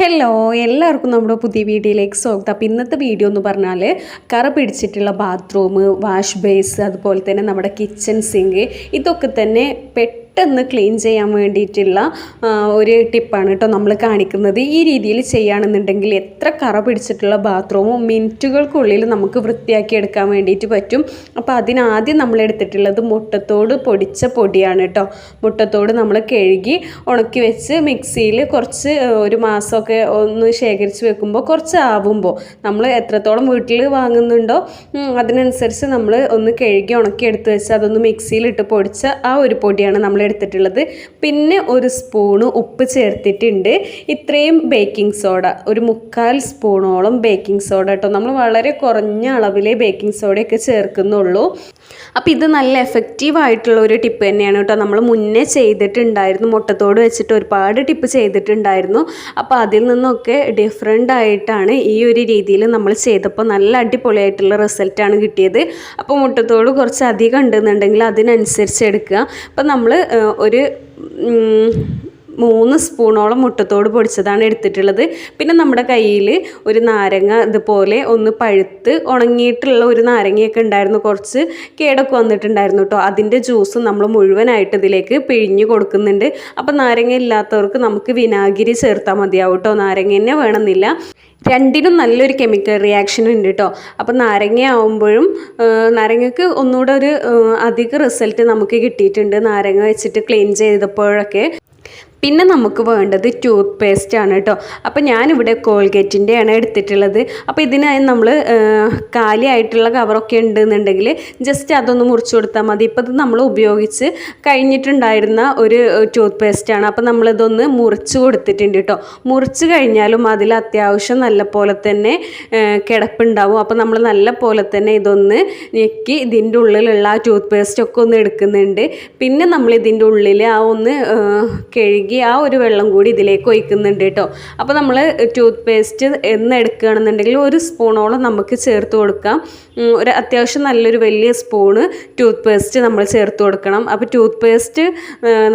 Hello എല്ലാവർക്കും നമ്മുടെ പുതിയ വീഡിയോയിലേക്ക് സ്വാഗതം. അപ്പോൾ ഇന്നത്തെ വീഡിയോ എന്ന് പറഞ്ഞാൽ കറ പിടിച്ചിട്ടുള്ള ബാത്റൂം വാഷ് ബേസ് അതുപോലെ തന്നെ നമ്മുടെ കിച്ചൺ സിങ്ക് ഇതൊക്കെ തന്നെ പെട്ടെന്ന് ക്ലീൻ ചെയ്യാൻ വേണ്ടിയിട്ടുള്ള ഒരു ടിപ്പാണ് കേട്ടോ നമ്മൾ കാണിക്കുന്നത്. ഈ രീതിയിൽ ചെയ്യുകയാണെന്നുണ്ടെങ്കിൽ എത്ര കറ പിടിച്ചിട്ടുള്ള ബാത്റൂമും മിനിറ്റുകൾക്കുള്ളിൽ നമുക്ക് വൃത്തിയാക്കി എടുക്കാൻ വേണ്ടിയിട്ട് പറ്റും. അപ്പോൾ അതിനാദ്യം നമ്മൾ എടുത്തിട്ടുള്ളത് മുട്ടത്തോട് പൊടിച്ച പൊടിയാണ് കേട്ടോ. മുട്ടത്തോട് നമ്മൾ കഴുകി ഉണക്കി വെച്ച് മിക്സിയിൽ കുറച്ച് ഒരു മാസമൊക്കെ ഒന്ന് ശേഖരിച്ച് വെക്കുമ്പോൾ കുറച്ച് ആവുമ്പോൾ നമ്മൾ എത്രത്തോളം വീട്ടിൽ വാങ്ങുന്നുണ്ടോ അതിനനുസരിച്ച് നമ്മൾ ഒന്ന് കഴുകി ഉണക്കി എടുത്ത് വെച്ച് അതൊന്ന് മിക്സിയിലിട്ട് പൊടിച്ച ആ ഒരു പൊടിയാണ് നമ്മൾ എടുത്തിട്ടുള്ളത്. പിന്നെ ഒരു സ്പൂണ് ഉപ്പ് ചേർത്തിട്ടുണ്ട്. ഇത്രയും ബേക്കിംഗ് സോഡ ഒരു മുക്കാൽ സ്പൂണോളം ബേക്കിംഗ് സോഡ കേട്ടോ നമ്മൾ വളരെ കുറഞ്ഞ അളവിലേ ബേക്കിംഗ് സോഡയൊക്കെ ചേർക്കുന്നുള്ളൂ. അപ്പോൾ ഇത് നല്ല എഫക്റ്റീവ് ആയിട്ടുള്ള ഒരു ടിപ്പ് തന്നെയാണ് കേട്ടോ. നമ്മൾ മുന്നേ ചെയ്തിട്ടുണ്ടായിരുന്നു മുട്ടത്തോട് വെച്ചിട്ട് ഒരുപാട് ടിപ്പ് ചെയ്തിട്ടുണ്ടായിരുന്നു. അപ്പോൾ അതിൽ നിന്നൊക്കെ ഡിഫറെന്റ് ആയിട്ടാണ് ഈ ഒരു രീതിയിൽ നമ്മൾ ചെയ്തപ്പോൾ നല്ല അടിപൊളിയായിട്ടുള്ള റിസൾട്ടാണ് കിട്ടിയത്. അപ്പോൾ മുട്ടത്തോട് കുറച്ച് അധികം ഉണ്ടെന്നുണ്ടെങ്കിൽ അതിനനുസരിച്ച് എടുക്കുക. അപ്പോൾ നമ്മൾ ഒരു മൂന്ന് സ്പൂണോളം മുട്ടത്തോട് പൊടിച്ചതാണ് എടുത്തിട്ടുള്ളത്. പിന്നെ നമ്മുടെ കയ്യിൽ ഒരു നാരങ്ങ ഇതുപോലെ ഒന്ന് പഴുത്ത് ഉണങ്ങിയിട്ടുള്ള ഒരു നാരങ്ങയൊക്കെ ഉണ്ടായിരുന്നു. കുറച്ച് കേടൊക്കെ വന്നിട്ടുണ്ടായിരുന്നു കേട്ടോ അതിന്റെ ജ്യൂസ് നമ്മൾ മുഴുവനായിട്ട് ഇതിലേക്ക് പിഴിഞ്ഞ് കൊടുക്കുന്നുണ്ട്. അപ്പം നാരങ്ങ ഇല്ലാത്തവർക്ക് നമുക്ക് വിനാഗിരി ചേർത്താൽ മതിയാവും കേട്ടോ നാരങ്ങ തന്നെ വേണമെന്നില്ല. രണ്ടിനും നല്ലൊരു കെമിക്കൽ റിയാക്ഷൻ ഉണ്ട് കേട്ടോ അപ്പം നാരങ്ങ ആവുമ്പോഴും നാരങ്ങക്ക് ഒന്നുകൂടെ ഒരു അധിക റിസൾട്ട് നമുക്ക് കിട്ടിയിട്ടുണ്ട്. നാരങ്ങ വെച്ചിട്ട് ക്ലീൻ ചെയ്തപ്പോഴൊക്കെ. പിന്നെ നമുക്ക് വേണ്ടത് ടൂത്ത് പേസ്റ്റ് ആണ് കേട്ടോ. അപ്പോൾ ഞാനിവിടെ കോൾഗേറ്റിന്റെയാണ് എടുത്തിട്ടുള്ളത്. അപ്പോൾ ഇതിനായി നമ്മൾ കാലിയായിട്ടുള്ള കവറൊക്കെ ഉണ്ടെന്നുണ്ടെങ്കിൽ ജസ്റ്റ് അതൊന്ന് മുറിച്ച് കൊടുത്താൽ മതി. ഇപ്പോൾ ഇത് നമ്മൾ ഉപയോഗിച്ച് കഴിഞ്ഞിട്ടുണ്ടായിരുന്ന ഒരു ടൂത്ത് പേസ്റ്റാണ് അപ്പോൾ നമ്മളിതൊന്ന് മുറിച്ച് കൊടുത്തിട്ടുണ്ട് കേട്ടോ. മുറിച്ച് കഴിഞ്ഞാലും അതിൽ അത്യാവശ്യം നല്ല പോലെ തന്നെ കിടപ്പുണ്ടാവും. അപ്പോൾ നമ്മൾ നല്ല പോലെ തന്നെ ഇതൊന്ന് ഞെക്കി ഇതിന്റെ ഉള്ളിലുള്ള ആ ടൂത്ത് പേസ്റ്റൊക്കെ ഒന്ന് എടുക്കുന്നുണ്ട്. പിന്നെ നമ്മൾ ഇതിന്റെ ഉള്ളിൽ ആ ഒന്ന് ആ, കഴുകി ആ ഒരു വെള്ളം കൂടി ഇതിലേക്ക് ഒഴിക്കുന്നുണ്ട് കേട്ടോ. അപ്പോൾ നമ്മൾ ടൂത്ത് പേസ്റ്റ് എന്ന് എടുക്കുകയാണെന്നുണ്ടെങ്കിൽ ഒരു സ്പൂണോളം നമുക്ക് ചേർത്ത് കൊടുക്കാം. ഒരു അത്യാവശ്യം നല്ലൊരു വലിയ സ്പൂണ് ടൂത്ത് പേസ്റ്റ് നമ്മൾ ചേർത്ത് കൊടുക്കണം. അപ്പോൾ ടൂത്ത് പേസ്റ്റ്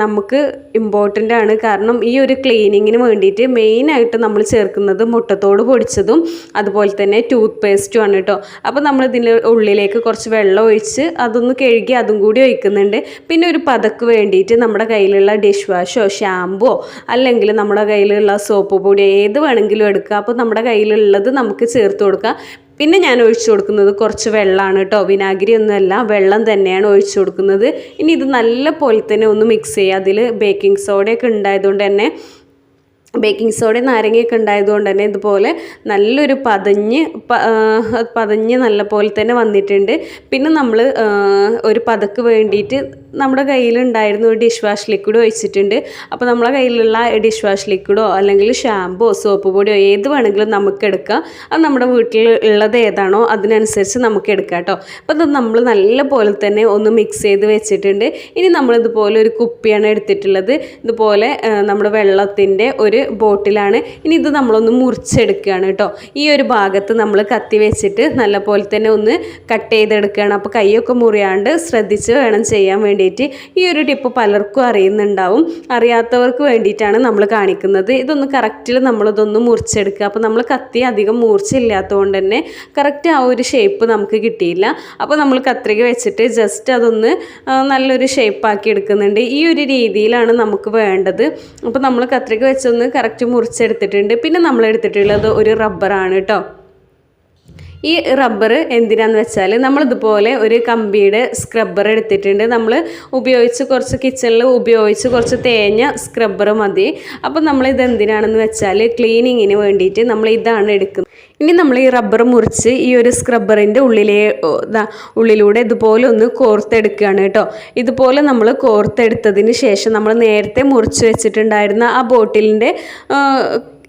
നമുക്ക് ഇമ്പോർട്ടന്റ് ആണ്. കാരണം ഈ ഒരു ക്ലീനിങ്ങിന് വേണ്ടിയിട്ട് മെയിനായിട്ട് നമ്മൾ ചേർക്കുന്നത് മുട്ടത്തോട് പൊടിച്ചതും അതുപോലെ തന്നെ ടൂത്ത് പേസ്റ്റും ആണ് കേട്ടോ. അപ്പോൾ നമ്മൾ ഇതിന്റെ ഉള്ളിലേക്ക് കുറച്ച് വെള്ളം ഒഴിച്ച് അതൊന്ന് കഴുകി അതും കൂടി ഒഴിക്കുന്നുണ്ട്. പിന്നെ ഒരു പതക്ക് വേണ്ടിയിട്ട് നമ്മുടെ കയ്യിലുള്ള ഡിഷ് വാഷോ ഷാമ്പോ അല്ലെങ്കിൽ നമ്മുടെ കയ്യിലുള്ള സോപ്പ് പൊടി ഏത് വേണമെങ്കിലും എടുക്കുക അപ്പോൾ നമ്മുടെ കയ്യിലുള്ളത് നമുക്ക് ചേർത്ത് കൊടുക്കുക പിന്നെ ഞാൻ ഒഴിച്ചു കൊടുക്കുന്നത് കുറച്ച് വെള്ളമാണ് കേട്ടോ. വിനാഗിരി ഒന്നുമല്ല വെള്ളം തന്നെയാണ് ഒഴിച്ചു കൊടുക്കുന്നത്. ഇനി ഇത് നല്ല പോലെ തന്നെ ഒന്ന് മിക്സ് ചെയ്യുക. അതിൽ ബേക്കിംഗ് സോഡയൊക്കെ ഉണ്ടായതുകൊണ്ട് തന്നെ ബേക്കിംഗ് സോഡ നാരങ്ങയൊക്കെ ഉണ്ടായതുകൊണ്ട് തന്നെ ഇതുപോലെ നല്ലൊരു പതഞ്ഞ് പതഞ്ഞ് നല്ല പോലെ തന്നെ വന്നിട്ടുണ്ട്. പിന്നെ നമ്മൾ ഒരു പതക്ക് വേണ്ടിയിട്ട് നമ്മുടെ കയ്യിലുണ്ടായിരുന്ന ഒരു ഡിഷ് വാഷ് ലിക്വിഡ് ഒഴിച്ചിട്ടുണ്ട്. അപ്പോൾ നമ്മളെ കയ്യിലുള്ള ഡിഷ് വാഷ് ലിക്വിഡോ അല്ലെങ്കിൽ ഷാമ്പോ സോപ്പ് പൊടിയോ ഏത് വേണമെങ്കിലും നമുക്ക് എടുക്കാം. അത് നമ്മുടെ വീട്ടിൽ ഉള്ളത് ഏതാണോ അതിനനുസരിച്ച് നമുക്ക് എടുക്കാം കേട്ടോ. അപ്പോൾ നമ്മൾ നല്ല പോലെ തന്നെ ഒന്ന് മിക്സ് ചെയ്ത് വെച്ചിട്ടുണ്ട്. ഇനി നമ്മളിതുപോലെ ഒരു കുപ്പിയാണ് എടുത്തിട്ടുള്ളത്. ഇതുപോലെ നമ്മുടെ വെള്ളത്തിന്റെ ഒരു ബോട്ടിലാണ്. ഇനി ഇത് നമ്മളൊന്ന് മുറിച്ചെടുക്കുകയാണ് കേട്ടോ. ഈ ഒരു ഭാഗത്ത് നമ്മൾ കത്തി വെച്ചിട്ട് നല്ല പോലെ തന്നെ ഒന്ന് കട്ട് ചെയ്തെടുക്കുകയാണ്. അപ്പോൾ കൈയൊക്കെ മുറിയാണ്ട് ശ്രദ്ധിച്ച് വേണം ചെയ്യാൻ വേണ്ടിയിട്ട്. ഈ ഒരു ടിപ്പ് പലർക്കും അറിയുന്നുണ്ടാവും. അറിയാത്തവർക്ക് വേണ്ടിയിട്ടാണ് നമ്മൾ കാണിക്കുന്നത്. ഇതൊന്ന് കറക്റ്റിൽ നമ്മളിതൊന്ന് മുറിച്ചെടുക്കുക. അപ്പോൾ നമ്മൾ കത്തി അധികം മൂർച്ചയില്ലാത്തതുകൊണ്ട് തന്നെ കറക്റ്റ് ആ ഒരു ഷേപ്പ് നമുക്ക് കിട്ടിയില്ല. അപ്പോൾ നമ്മൾ കത്രിക വെച്ചിട്ട് ജസ്റ്റ് അതൊന്ന് നല്ലൊരു ഷേപ്പാക്കി എടുക്കുന്നുണ്ട്. ഈ ഒരു രീതിയിലാണ് നമുക്ക് വേണ്ടത്. അപ്പോൾ നമ്മൾ കത്രിക വെച്ചൊന്ന് കറക്റ്റ് മുറിച്ചെടുത്തിട്ടുണ്ട്. പിന്നെ നമ്മൾ എടുത്തിട്ടുള്ളത് ഒരു റബ്ബറാണ് കേട്ടോ ഈ റബ്ബർ എന്തിനാന്ന് വെച്ചാൽ നമ്മളിതുപോലെ ഒരു കമ്പിയുടെ സ്ക്രബ്ബർ എടുത്തിട്ടുണ്ട്. നമ്മൾ ഉപയോഗിച്ച് കുറച്ച് കിച്ചണിൽ ഉപയോഗിച്ച് കുറച്ച് തേഞ്ഞ സ്ക്രബ്ബർ മതി. അപ്പോൾ എന്തിനാണെന്ന് വെച്ചാൽ ക്ലീനിങ്ങിന് വേണ്ടിയിട്ട് നമ്മൾ ഇതാണ് എടുക്കുന്നത്. ഇനി നമ്മൾ ഈ റബ്ബർ മുറിച്ച് ഈ ഒരു സ്ക്രബ്ബറിന്റെ ഉള്ളിലെ ഉള്ളിലൂടെ ഇതുപോലെ ഒന്ന് കോർത്തെടുക്കുകയാണ് കേട്ടോ. ഇതുപോലെ നമ്മൾ കോർത്തെടുത്തതിന് ശേഷം നമ്മൾ നേരത്തെ മുറിച്ച് വെച്ചിട്ടുണ്ടായിരുന്ന ആ ബോട്ടിലിന്റെ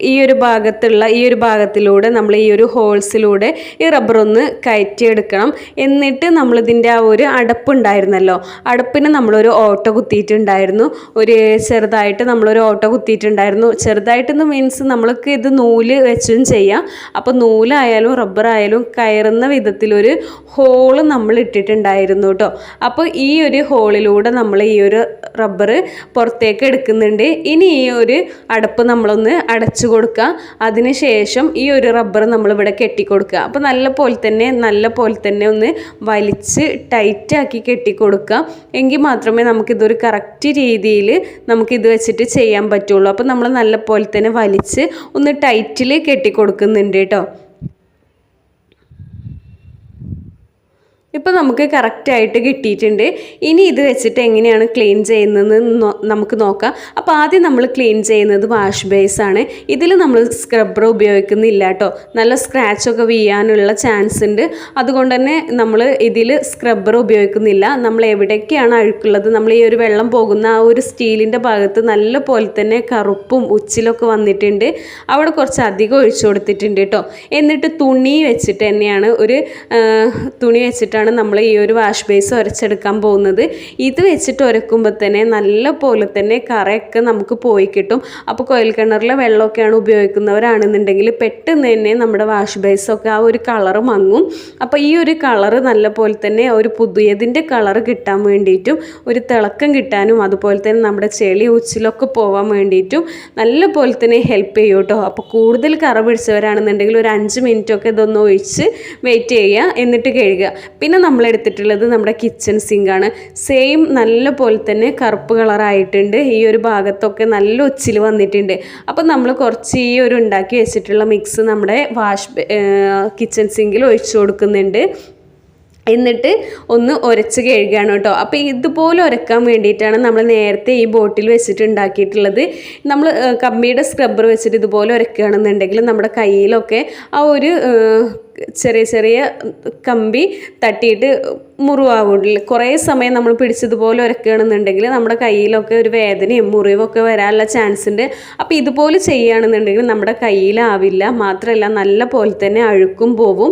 ഈ ഒരു ഭാഗത്തുള്ള ഈ ഒരു ഭാഗത്തിലൂടെ നമ്മൾ ഈ ഒരു ഹോൾസിലൂടെ ഈ റബ്ബർ ഒന്ന് കയറ്റിയെടുക്കണം. എന്നിട്ട് നമ്മളിതിന്റെ ആ ഒരു അടപ്പുണ്ടായിരുന്നല്ലോ. അടപ്പിന് നമ്മളൊരു ഓട്ട കുത്തിയിട്ടുണ്ടായിരുന്നു. ഒരു ചെറുതായിട്ട് നമ്മളൊരു ഓട്ട കുത്തിയിട്ടുണ്ടായിരുന്നു. ചെറുതായിട്ടെന്ന് മീൻസ് നമ്മൾക്ക് ഇത് നൂൽ വെച്ചും ചെയ്യാം. അപ്പോൾ നൂലായാലും റബ്ബറായാലും കയറുന്ന വിധത്തിലൊരു ഹോൾ നമ്മൾ ഇട്ടിട്ടുണ്ടായിരുന്നു കേട്ടോ അപ്പോൾ ഈ ഒരു ഹോളിലൂടെ നമ്മൾ ഈ ഒരു റബ്ബർ പുറത്തേക്ക് എടുക്കുന്നുണ്ട്. ഇനി ഈ ഒരു അടപ്പ് നമ്മളൊന്ന് അടച്ചു കൊടുക്കുക അതിനുശേഷം ഈ ഒരു റബ്ബർ നമ്മളിവിടെ കെട്ടിക്കൊടുക്കുക. അപ്പോൾ നല്ല പോലെ തന്നെ നല്ല പോലെ തന്നെ ഒന്ന് വലിച്ച് ടൈറ്റാക്കി കെട്ടിക്കൊടുക്കുക. എങ്കിൽ മാത്രമേ നമുക്കിതൊരു കറക്റ്റ് രീതിയിൽ നമുക്കിത് വെച്ചിട്ട് ചെയ്യാൻ പറ്റുള്ളൂ. അപ്പോൾ നമ്മൾ നല്ല പോലെ തന്നെ വലിച്ച് ഒന്ന് ടൈറ്റിൽ കെട്ടിക്കൊടുക്കുന്നുണ്ട് കേട്ടോ. ഇപ്പോൾ നമുക്ക് കറക്റ്റായിട്ട് കിട്ടിയിട്ടുണ്ട്. ഇനി ഇത് വെച്ചിട്ട് എങ്ങനെയാണ് ക്ലീൻ ചെയ്യുന്നതെന്ന് നമുക്ക് നോക്കാം. അപ്പോൾ ആദ്യം നമ്മൾ ക്ലീൻ ചെയ്യുന്നത് വാഷ് ബേസ് ആണ്. ഇതിൽ നമ്മൾ സ്ക്രബ്ബർ ഉപയോഗിക്കുന്നില്ല കേട്ടോ. നല്ല സ്ക്രാച്ചൊക്കെ വീഴാനുള്ള ചാൻസ് ഉണ്ട്. അതുകൊണ്ട് തന്നെ നമ്മൾ ഇതിൽ സ്ക്രബ്ബർ ഉപയോഗിക്കുന്നില്ല. നമ്മൾ എവിടേക്കാണ് അഴുക്കുള്ളത്? നമ്മൾ ഈ ഒരു വെള്ളം പോകുന്ന ആ ഒരു സ്റ്റീലിന്റെ ഭാഗത്ത് നല്ല പോലെ തന്നെ കറുപ്പും ഉച്ചിലൊക്കെ വന്നിട്ടുണ്ട്. അവിടെ കുറച്ച് അധികം ഒഴിച്ചു കൊടുത്തിട്ടുണ്ട് കേട്ടോ. എന്നിട്ട് തുണി വെച്ചിട്ട് തന്നെയാണ് ഒരു തുണി വെച്ചിട്ടാണ് നമ്മൾ ഈ ഒരു വാഷ് ബേസ് ഉരച്ചെടുക്കാൻ പോകുന്നത്. ഇത് വെച്ചിട്ട് ഉരക്കുമ്പോൾ തന്നെ നല്ല പോലെ തന്നെ കറയൊക്കെ നമുക്ക് പോയി കിട്ടും. അപ്പോൾ കോയിൽ കിണറിലെ വെള്ളമൊക്കെയാണ് ഉപയോഗിക്കുന്നവരാണെന്നുണ്ടെങ്കിൽ പെട്ടെന്ന് തന്നെ നമ്മുടെ വാഷ് ബേസൊക്കെ ആ ഒരു കളർ മങ്ങും. അപ്പോൾ ഈ ഒരു കളർ നല്ല പോലെ തന്നെ ഒരു പുതിയതിന്റെ കളർ കിട്ടാൻ വേണ്ടിയിട്ടും ഒരു തിളക്കം കിട്ടാനും അതുപോലെ തന്നെ നമ്മുടെ ചെളി ഉച്ചിലൊക്കെ പോകാൻ വേണ്ടിയിട്ടും നല്ല പോലെ തന്നെ ഹെൽപ്പ് ചെയ്യും കേട്ടോ. അപ്പോൾ കൂടുതൽ കറ പിടിച്ചവരാണെന്നുണ്ടെങ്കിൽ ഒരു അഞ്ച് മിനിറ്റൊക്കെ ഇതൊന്ന് ഒഴിച്ച് വെയിറ്റ് ചെയ്യുക എന്നിട്ട് കഴുകുക. പിന്നെ നമ്മൾ എടുത്തിട്ടുള്ളത് നമ്മുടെ കിച്ചൺ സിങ്കാണ് സെയിം നല്ല പോലെ തന്നെ കറുപ്പ് കളറായിട്ടുണ്ട് ഈ ഒരു ഭാഗത്തൊക്കെ നല്ല ഒച്ചിൽ വന്നിട്ടുണ്ട്. അപ്പം നമ്മൾ കുറച്ച് ഈ ഒരു ഉണ്ടാക്കി വെച്ചിട്ടുള്ള മിക്സ് നമ്മുടെ വാഷ് കിച്ചൺ സിങ്കിൽ ഒഴിച്ചു കൊടുക്കുന്നുണ്ട്. എന്നിട്ട് ഒന്ന് ഉരച്ച് കഴുകുകയാണ് കേട്ടോ. അപ്പോൾ ഇതുപോലെ ഉരക്കാൻ വേണ്ടിയിട്ടാണ് നമ്മൾ നേരത്തെ ഈ ബോട്ടിൽ വെച്ചിട്ട് ഉണ്ടാക്കിയിട്ടുള്ളത്. നമ്മൾ കമ്പിയുടെ സ്ക്രബ്ബർ വെച്ചിട്ട് ഇതുപോലെ ഉരക്കുകയാണെന്നുണ്ടെങ്കിൽ നമ്മുടെ കയ്യിലൊക്കെ ആ ഒരു ചെറിയ ചെറിയ കമ്പി തട്ടിയിട്ട് മുറിവാകുന്നില്ല കുറേ സമയം നമ്മൾ പിടിച്ചതുപോലെ ഉരക്കുകയാണെന്നുണ്ടെങ്കിൽ നമ്മുടെ കയ്യിലൊക്കെ ഒരു വേദനയും മുറിവൊക്കെ വരാനുള്ള ചാൻസ് ഉണ്ട് അപ്പോൾ ഇതുപോലെ ചെയ്യുകയാണെന്നുണ്ടെങ്കിൽ നമ്മുടെ കയ്യിലാവില്ല. മാത്രമല്ല നല്ല പോലെ തന്നെ അഴുക്കും പോവും.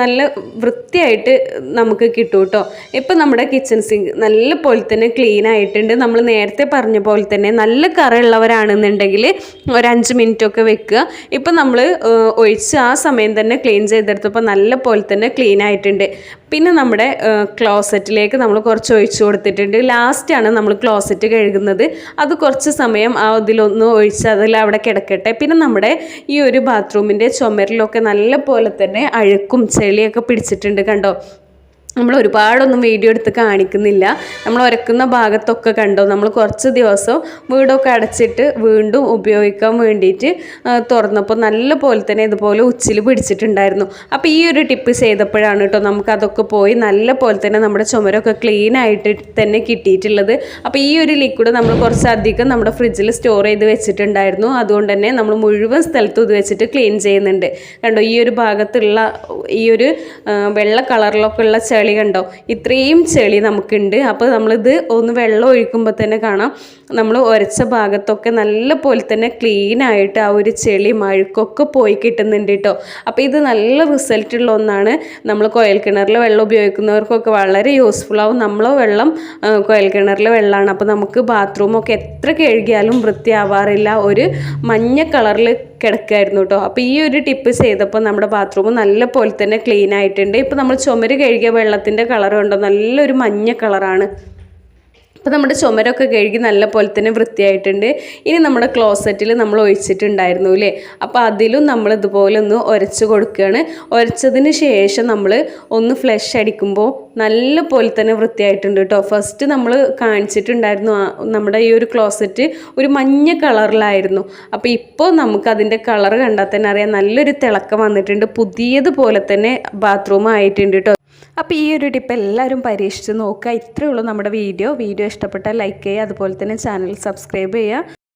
നല്ല വൃത്തിയായിട്ട് നമുക്ക് കിട്ടും കേട്ടോ. ഇപ്പം നമ്മുടെ കിച്ചൺ സിങ്ക് നല്ല പോലെ തന്നെ ക്ലീൻ ആയിട്ടുണ്ട്. നമ്മൾ നേരത്തെ പറഞ്ഞ പോലെ തന്നെ നല്ല കറയുള്ളവരാണെന്നുണ്ടെങ്കിൽ ഒരു അഞ്ച് മിനിറ്റൊക്കെ വെക്കുക. ഇപ്പം നമ്മൾ ഒഴിച്ച് ആ സമയം തന്നെ ക്ലീൻ ചെയ്തെടുത്തപ്പോൾ നല്ല പോലെ തന്നെ ക്ലീൻ ആയിട്ടുണ്ട്. പിന്നെ നമ്മുടെ ക്ലോസറ്റിലേക്ക് നമ്മൾ കുറച്ച് ഒഴിച്ചു കൊടുത്തിട്ടുണ്ട്. ലാസ്റ്റാണ് നമ്മൾ ക്ലോസറ്റ് കഴുകുന്നത്. അത് കുറച്ച് സമയം ആ ഇതിലൊന്ന് ഒഴിച്ച് അതിൽ അവിടെ കിടക്കട്ടെ. പിന്നെ നമ്മുടെ ഈ ഒരു ബാത്റൂമിന്റെ ചുമരിലൊക്കെ നല്ല പോലെ തന്നെ അഴുക്കും ചെളിയൊക്കെ പിടിച്ചിട്ടുണ്ട് കണ്ടോ? നമ്മൾ ഒരുപാടൊന്നും വീഡിയോ എടുത്ത് കാണിക്കുന്നില്ല. നമ്മൾ ഉരക്കുന്ന ഭാഗത്തൊക്കെ കണ്ടോ നമ്മൾ കുറച്ച് ദിവസം വീടൊക്കെ അടച്ചിട്ട് വീണ്ടും ഉപയോഗിക്കാൻ വേണ്ടിയിട്ട് തുറന്നപ്പോൾ നല്ല പോലെ തന്നെ ഇതുപോലെ ഉച്ചിൽ പിടിച്ചിട്ടുണ്ടായിരുന്നു. അപ്പോൾ ഈ ഒരു ടിപ്പ് ചെയ്തപ്പോഴാണ് കേട്ടോ നമുക്കതൊക്കെ പോയി നല്ല പോലെ തന്നെ നമ്മുടെ ചുമരൊക്കെ ക്ലീൻ ആയിട്ട് തന്നെ കിട്ടിയിട്ടുള്ളത്. അപ്പോൾ ഈ ഒരു ലിക്വിഡ് നമ്മൾ കുറച്ചധികം നമ്മുടെ ഫ്രിഡ്ജിൽ സ്റ്റോർ ചെയ്ത് വെച്ചിട്ടുണ്ടായിരുന്നു. അതുകൊണ്ട് തന്നെ നമ്മൾ മുഴുവൻ സ്ഥലത്തും ഇത് വെച്ചിട്ട് ക്ലീൻ ചെയ്യുന്നുണ്ട്. കണ്ടോ ഈ ഒരു ഭാഗത്തുള്ള ഈ ഒരു വെള്ള കളറിലൊക്കെ ഉള്ള ചെളി കണ്ടോ? ഇത്രയും ചെളി നമുക്കുണ്ട്. അപ്പോൾ നമ്മളിത് ഒന്ന് വെള്ളം ഒഴിക്കുമ്പോൾ തന്നെ കാണാം. നമ്മൾ ഉരച്ച ഭാഗത്തൊക്കെ നല്ല പോലെ തന്നെ ക്ലീൻ ആയിട്ട് ആ ഒരു ചെളി മഴുക്കൊക്കെ പോയി കിട്ടുന്നുണ്ട് കേട്ടോ അപ്പോൾ ഇത് നല്ല റിസൾട്ടുള്ള ഒന്നാണ്. നമ്മൾ കുഴൽ കിണറിൽ വെള്ളം ഉപയോഗിക്കുന്നവർക്കൊക്കെ വളരെ യൂസ്ഫുൾ ആവും. നമ്മളോ വെള്ളം കുഴൽ കിണറിലെ വെള്ളമാണ് അപ്പോൾ നമുക്ക് ബാത്റൂമൊക്കെ എത്ര കഴുകിയാലും വൃത്തിയാവാറില്ല. ഒരു മഞ്ഞ കളറിൽ കിടക്കായിരുന്നു കേട്ടോ അപ്പോൾ ഈ ഒരു ടിപ്പ് ചെയ്തപ്പോൾ നമ്മുടെ ബാത്റൂം നല്ല പോലെ തന്നെ ക്ലീൻ ആയിട്ടുണ്ട്. ഇപ്പോൾ നമ്മൾ ചുമര് കഴുകിയ വെള്ളത്തിന്റെ കളർ കണ്ടോ? നല്ലൊരു മഞ്ഞ കളറാണ് അപ്പോൾ നമ്മുടെ ചുമരൊക്കെ കഴുകി നല്ല പോലെ തന്നെ വൃത്തിയായിട്ടുണ്ട്. ഇനി നമ്മുടെ ക്ലോസറ്റിൽ നമ്മൾ ഒഴിച്ചിട്ടുണ്ടായിരുന്നു അല്ലേ? അപ്പോൾ അതിലും നമ്മൾ ഇതുപോലെ ഒന്ന് ഉരച്ച് കൊടുക്കുകയാണ്. ഉരച്ചതിന് ശേഷം നമ്മൾ ഒന്ന് ഫ്ലഷ് അടിക്കുമ്പോൾ നല്ല പോലെ തന്നെ വൃത്തിയായിട്ടുണ്ട് കേട്ടോ. ഫസ്റ്റ് നമ്മൾ കാണിച്ചിട്ടുണ്ടായിരുന്നു നമ്മുടെ ഈ ഒരു ക്ലോസറ്റ് ഒരു മഞ്ഞ കളറിലായിരുന്നു. അപ്പോൾ ഇപ്പോൾ നമുക്ക് അതിന്റെ കളർ കണ്ടാൽ തന്നെ അറിയാം. നല്ലൊരു തിളക്കം വന്നിട്ടുണ്ട്. പുതിയതുപോലെ തന്നെ ബാത്റൂം ആയിട്ടുണ്ട് കേട്ടോ. അപ്പോൾ ഈ ഒരു ടിപ്പ് എല്ലാവരും പരീക്ഷിച്ച് നോക്കുക. ഇത്രയേ ഉള്ളൂ നമ്മുടെ വീഡിയോ വീഡിയോ ഇഷ്ടപ്പെട്ടാൽ ലൈക്ക് ചെയ്യുക. അതുപോലെ തന്നെ ചാനൽ സബ്സ്ക്രൈബ് ചെയ്യുക.